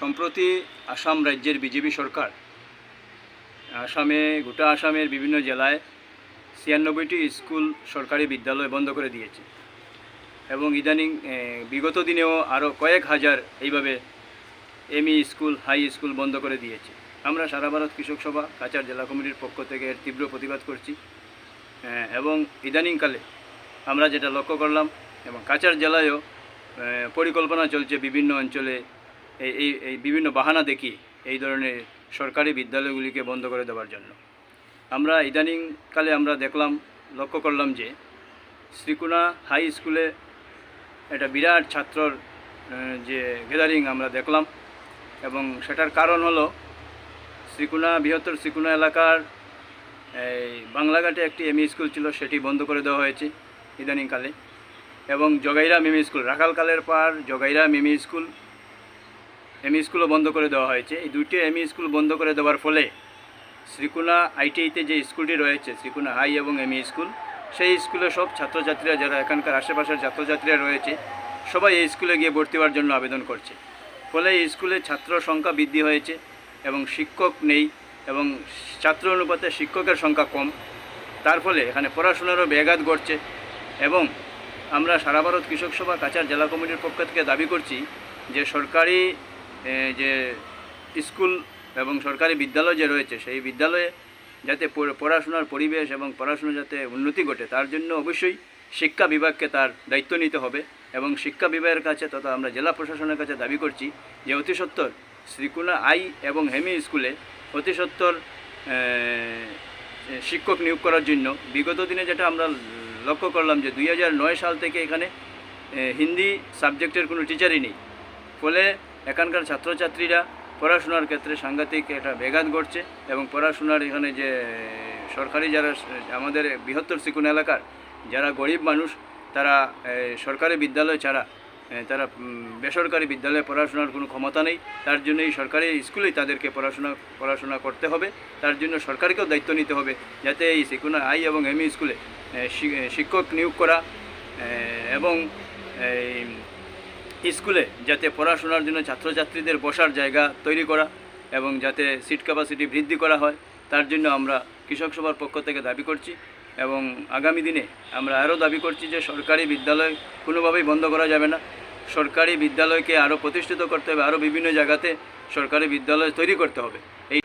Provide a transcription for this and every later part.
সম্প্রতি আসাম রাজ্যের বিজেপি সরকার, আসামে, গোটা আসামের বিভিন্ন জেলায় ছিয়ানব্বইটি স্কুল সরকারি বিদ্যালয় বন্ধ করে দিয়েছে। এবং ইদানিং বিগত দিনেও আরও কয়েক হাজার এইভাবে এমই স্কুল, হাই স্কুল বন্ধ করে দিয়েছে। আমরা সারা ভারত কৃষক সভা কাচার জেলা কমিটির পক্ষ থেকে এর তীব্র প্রতিবাদ করছি। এবং ইদানিংকালে আমরা যেটা লক্ষ্য করলাম, এবং কাচার জেলায়ও পরিকল্পনা চলছে বিভিন্ন অঞ্চলে এই এই বিভিন্ন বাহানা দেখি এই ধরনের সরকারি বিদ্যালয়গুলিকে বন্ধ করে দেওয়ার জন্য। আমরা ইদানিংকালে আমরা দেখলাম, লক্ষ্য করলাম যে শ্রীকুণা হাই স্কুলে একটা বিরাট ছাত্রর যে গ্যাদারিং আমরা দেখলাম এবং সেটার কারণ হলো শ্রীকুণা বৃহত্তর শ্রীকুণা এলাকার, এই বাংলাঘাটে একটি এমই স্কুল ছিল, সেটি বন্ধ করে দেওয়া হয়েছে ইদানিংকালে। এবং জগাইরা মিমি স্কুল, রাখালকালের পার জগাইরা মিমি স্কুল এমই স্কুলও বন্ধ করে দেওয়া হয়েছে। এই দুইটি এমই স্কুল বন্ধ করে দেওয়ার ফলে শ্রীকুণা আইটিআইতে যে স্কুলটি রয়েছে শ্রীকুণা হাই এবং এমই স্কুল সেই স্কুলে সব ছাত্রছাত্রীরা যারা এখানকার আশেপাশের ছাত্রছাত্রীরা রয়েছে, সবাই এই স্কুলে গিয়ে ভর্তি হওয়ার জন্য আবেদন করছে। ফলে এই স্কুলে ছাত্র সংখ্যা বৃদ্ধি হয়েছে এবং শিক্ষক নেই এবং ছাত্র অনুপাতে শিক্ষকের সংখ্যা কম। তার ফলে এখানে পড়াশোনারও ব্যাঘাত ঘটছে এবং আমরা সারা ভারত কৃষক সভা কাচার জেলা কমিটির পক্ষ থেকে দাবি করছি যে সরকারি যে স্কুল এবং সরকারি বিদ্যালয় যে রয়েছে, সেই বিদ্যালয়ে যাতে পড়াশোনার পরিবেশ এবং পড়াশোনা যাতে উন্নতি ঘটে, তার জন্য অবশ্যই শিক্ষা বিভাগকে তার দায়িত্ব নিতে হবে এবং শিক্ষা বিভাগের কাছে তথা আমরা জেলা প্রশাসনের কাছে দাবি করছি যে অতি সত্বর শ্রীকুণা আই এবং হেমি স্কুলে অতি সত্বর শিক্ষক নিয়োগ করার জন্য বিগত দিনে যেটা আমরা লক্ষ্য করলাম যে দুই হাজার নয় সাল থেকে এখানে হিন্দি সাবজেক্টের কোনো টিচারই নেই। ফলে এখানকার ছাত্রছাত্রীরা পড়াশোনার ক্ষেত্রে সাংঘাতিক একটা ব্যাঘাত ঘটছে এবং পড়াশোনার এখানে যে সরকারি যারা আমাদের বৃহত্তর সিকুন এলাকার, যারা গরিব মানুষ, তারা সরকারি বিদ্যালয় ছাড়া তারা বেসরকারি বিদ্যালয়ে পড়াশোনার কোনো ক্ষমতা নেই। তার জন্য এই সরকারি স্কুলেই তাদেরকে পড়াশোনা পড়াশোনা করতে হবে। তার জন্য সরকারকেও দায়িত্ব নিতে হবে যাতে এই সিকুনা আই এবং এমই স্কুলে শিক্ষক নিয়োগ করা এবং, এই স্কুলে যাতে পড়াশোনার জন্য ছাত্রছাত্রীদের বসার জায়গা তৈরি করা এবং যাতে সিট ক্যাপাসিটি বৃদ্ধি করা হয়, তার জন্য আমরা কৃষক সভার পক্ষ থেকে দাবি করছি এবং আগামী দিনে আমরা আরও দাবি করছি যে সরকারি বিদ্যালয় কোনোভাবেই বন্ধ করা যাবে না। সরকারি বিদ্যালয়কে আরও প্রতিষ্ঠিত করতে হবে, আরও বিভিন্ন জায়গাতে সরকারি বিদ্যালয় তৈরি করতে হবে। এই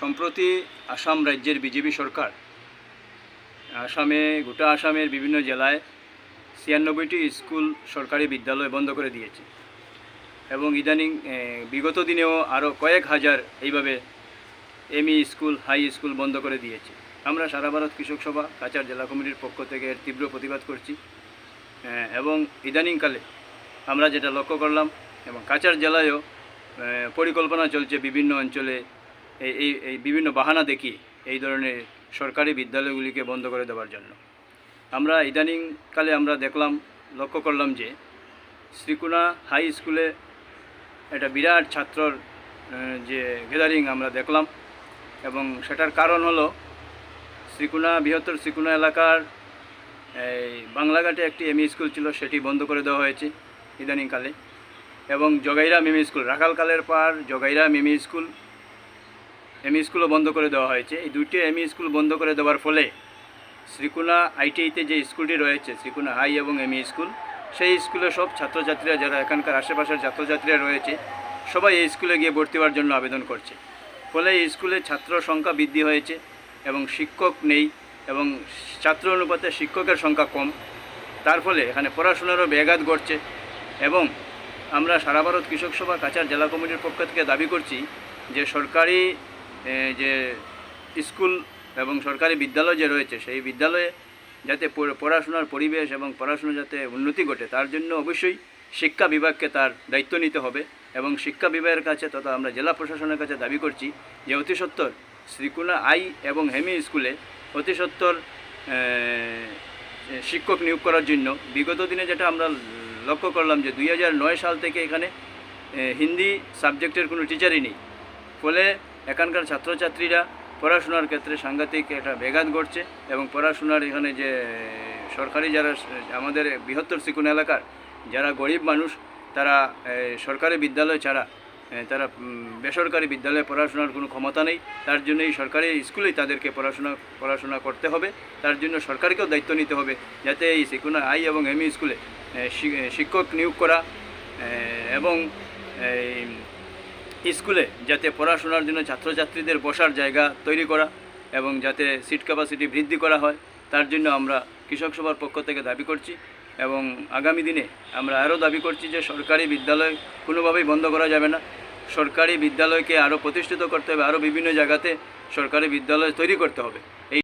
সম্প্রতি আসাম রাজ্যের বিজেপি সরকার, আসামে, গোটা আসামের বিভিন্ন জেলায় ছিয়ানব্বইটি স্কুল সরকারি বিদ্যালয় বন্ধ করে দিয়েছে। এবং ইদানিং বিগত দিনেও আরও কয়েক হাজার এইভাবে এমই স্কুল, হাই স্কুল বন্ধ করে দিয়েছে। আমরা সারা ভারত কৃষক সভা কাচার জেলা কমিটির পক্ষ থেকে এর তীব্র প্রতিবাদ করছি। এবং ইদানিংকালে আমরা যেটা লক্ষ্য করলাম, এবং কাচার জেলায়ও পরিকল্পনা চলছে বিভিন্ন অঞ্চলে এই এই এই বিভিন্ন বাহানা দেখি এই ধরনের সরকারি বিদ্যালয়গুলিকে বন্ধ করে দেওয়ার জন্য। আমরা ইদানিংকালে আমরা দেখলাম, লক্ষ্য করলাম যে শ্রীকুণা হাই স্কুলে একটা বিরাট ছাত্রর যে গ্যাদারিং আমরা দেখলাম এবং সেটার কারণ হলো শ্রীকুণা বৃহত্তর শ্রীকুণা এলাকার, এই বাংলাঘাটে একটি এমই স্কুল ছিল, সেটি বন্ধ করে দেওয়া হয়েছে ইদানিংকালে এবং জগাইরা মিমি স্কুল রাখালকালের পার জগাইরা মিমি স্কুল এমই স্কুলও বন্ধ করে দেওয়া হয়েছে। এই দুইটি এমই স্কুল বন্ধ করে দেওয়ার ফলে শ্রীকুণা আইটিআইতে যে স্কুলটি রয়েছে শ্রীকুণা হাই এবং এমই স্কুল, সেই স্কুলে সব ছাত্রছাত্রীরা যারা এখানকার আশেপাশের ছাত্রছাত্রীরা রয়েছে, সবাই এই স্কুলে গিয়ে ভর্তি হওয়ার জন্য আবেদন করছে। ফলে এই স্কুলে ছাত্র সংখ্যা বৃদ্ধি হয়েছে এবং শিক্ষক নেই এবং ছাত্র অনুপাতে শিক্ষকের সংখ্যা কম। তার ফলে এখানে পড়াশোনারও ব্যাঘাত ঘটছে এবং আমরা সারা ভারত কৃষক সভা কাচার জেলা কমিটির পক্ষ থেকে দাবি করছি যে সরকারি যে স্কুল এবং সরকারি বিদ্যালয় যে রয়েছে, সেই বিদ্যালয়ে যাতে পড়াশোনার পরিবেশ এবং পড়াশোনা যাতে উন্নতি ঘটে, তার জন্য অবশ্যই শিক্ষা বিভাগকে তার দায়িত্ব নিতে হবে এবং শিক্ষা বিভাগের কাছে তথা আমরা জেলা প্রশাসনের কাছে দাবি করছি যে অতি সত্বর শ্রীকুণা আই এবং হেমি স্কুলে অতি শিক্ষক নিয়োগ করার জন্য বিগত দিনে যেটা আমরা লক্ষ্য করলাম যে দুই হাজার নয় সাল থেকে এখানে হিন্দি সাবজেক্টের কোনো টিচারই নেই। ফলে এখানকার ছাত্রছাত্রীরা পড়াশোনার ক্ষেত্রে সাংঘাতিক একটা ব্যাঘাত ঘটছে এবং পড়াশোনার এখানে যে সরকারি যারা আমাদের বৃহত্তর সিকুন এলাকার, যারা গরিব মানুষ, তারা সরকারি বিদ্যালয় ছাড়া তারা বেসরকারি বিদ্যালয়ে পড়াশোনার কোনো ক্ষমতা নেই। তার জন্য এই সরকারি স্কুলেই তাদেরকে পড়াশোনা পড়াশোনা করতে হবে। তার জন্য সরকারকেও দায়িত্ব নিতে হবে যাতে এই সেকুনা আই এবং এমই স্কুলে শিক্ষক নিয়োগ করা এবং, এই স্কুলে যাতে পড়াশোনার জন্য ছাত্রছাত্রীদের বসার জায়গা তৈরি করা এবং যাতে সিট ক্যাপাসিটি বৃদ্ধি করা হয়, তার জন্য আমরা কৃষক সভার পক্ষ থেকে দাবি করছি এবং আগামী দিনে আমরা আরও দাবি করছি যে সরকারি বিদ্যালয় কোনোভাবেই বন্ধ করা যাবে না। সরকারি বিদ্যালয়কে আরও প্রতিষ্ঠিত করতে হবে, আরও বিভিন্ন জায়গাতে সরকারি বিদ্যালয় তৈরি করতে হবে। এই